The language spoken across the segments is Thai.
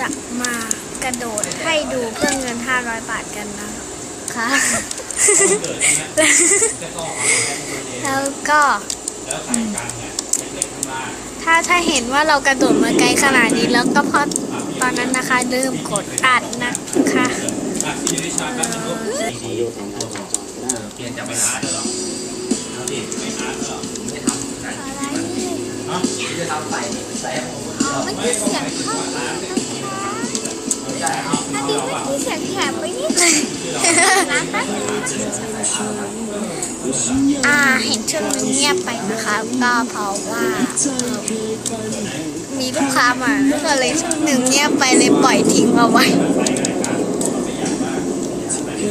จะมากระโดดให้ดูเพื่อเงิน 500 บาทกันนะคะแล้วก็ถ้าถ้าเห็นว่าเรากระโดดมาไกลขนาดนี้แล้วก็เพราะตอนนั้นนะคะลืมกดอัดนะคะขอโยกทางการจราจรก็ได้เปลี่ยนจากไปร้านเหรอเอาดิไปร้านเหรอผมไม่ทำนะฮะจะทำใส่ใส่ผมอ๋อไม่มีเสียงเข้า อ่าเห็นช่วงนึงเงียบไปนะคะ ก็เพราะว่าเอ่อมีลูกค้ามาก็เลยช่วงหนึ่งเงียบไปเลยปล่อยทิ้งเอาไว้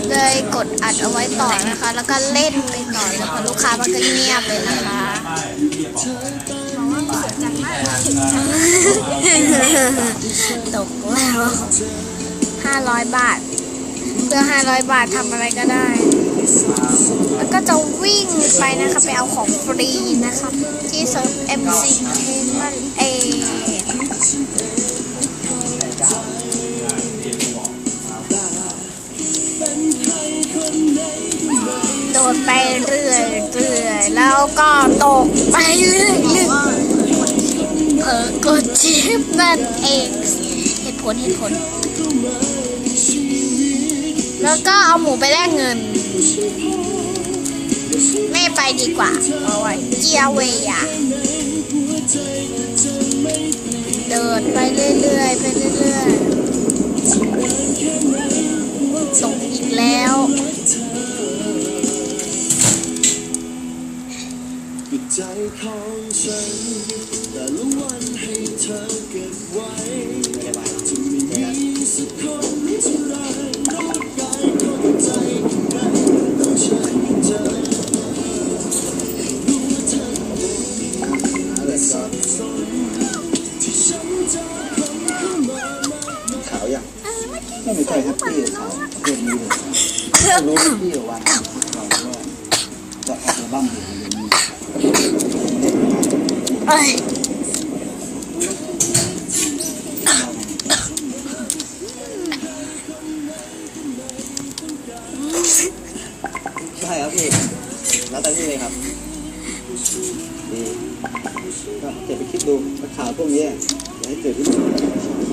เลยกดอัดเอาไว้ต่อนะคะ แล้วก็เล่นไปต่อแล้วพอลูกค้ามันก็เงียบเลยนะคะตกแล้วห้าร้อยบาท เพื่อห้าร้อยบาททำอะไรก็ได้ แล้วก็จะวิ่งไปนะคะไปเอาของฟรีนะคะที่เซิร์ฟ MCK นั่นเองโดดไปเรื่อยเรื่อยแล้วก็ตกไปเรื่อยเรื่อยเผลอกดชิปนั่นเอง เหตุผลเหตุผล แล้วก็เอาหมูไปแลกเงิน ไม่ไปดีกว่าเอาไว้เจียเวียเดินไปเรื่อยๆไปเรื่อยๆตกอีกแล้วใจของฉันแต่ละวันให้เธอเก็บไว้ ไม่มีใครแฮปปี้กับเขาเรื่องนี้เลยรู้แฮปปี้กับวันก่อนจะออกอัลบั้มอยู่เดือนนี้เอ้ยใช่ครับพี่แล้วแต่พี่เลยครับดีก็เก็บไปคิดดูว่าข่าวพวกนี้อย่าให้เกิดขึ้น